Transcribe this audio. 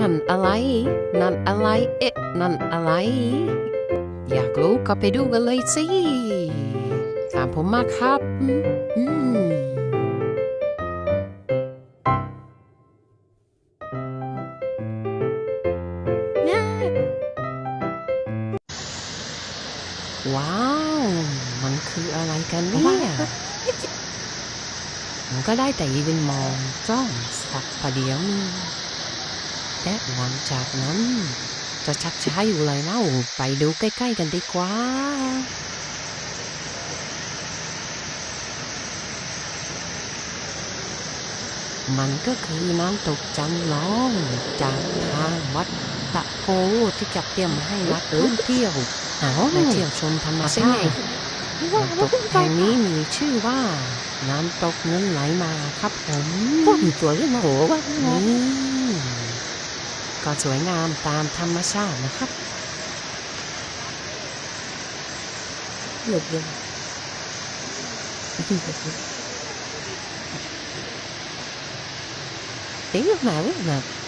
นั่นอะไร นั่นอะไร เอ๊ะ นั่นอะไร อยากรู้ก็ไปดูกันเลยสิตามผมมาครับอืมอืมว้าว มันคืออะไรกันเนี่ยผมก็ได้แต่ยืนมองจ้องสักประเดี๋ยวหนึง และหลังจากนั้น จะชักช้าอยู่เลยเล่าไปดูใกล้ ๆ กันดีกว่ามันก็คือน้ำตกจำลองจากทางวัดตะโพที่จัดเตรียมให้นักท่องเที่ยวมาเที่ยวชมธรรมชาติน้ำตกแห่งนี้มีชื่อว่า น้ำตกเงินไหลมาครับผมตัวเล่นมาโหว่านี่ ก็สวยงามตามธรรมชาตินะครับหลบยัง tiếng lúc nào lúc nào